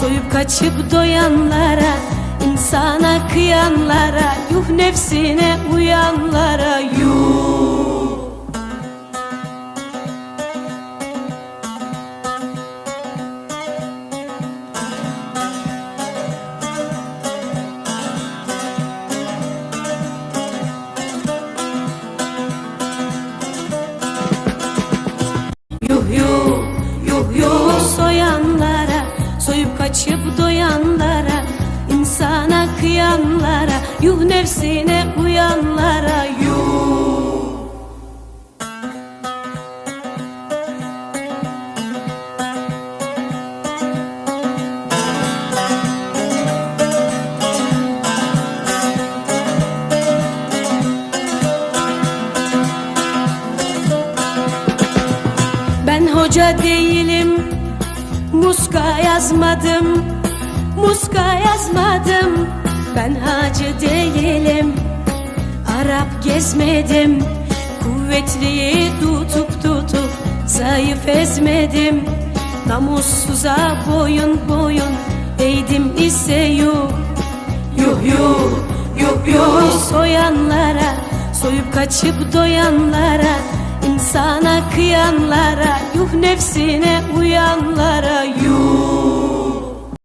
Soyup kaçıp doyanlara insana kıyanlara Yuh nefsine uyanlara yuh. Yuh yuh yuh yuh soyanlara Kaçıp doyanlara insana kıyanlara Yuh nefsine uyanlara yuh. Ben hoca değilim Muska yazmadım Muska yazmadım. Ben hacı değilim Arap gezmedim. Kuvvetliyi tutup tutup Zayıf ezmedim. Namussuza boyun boyun Eğdim ise yuh. Yuh yuh yuh yuh. Soyanlara Soyup kaçıp doyanlara insana kıyanlara Yuh nefsine uyanlara yuh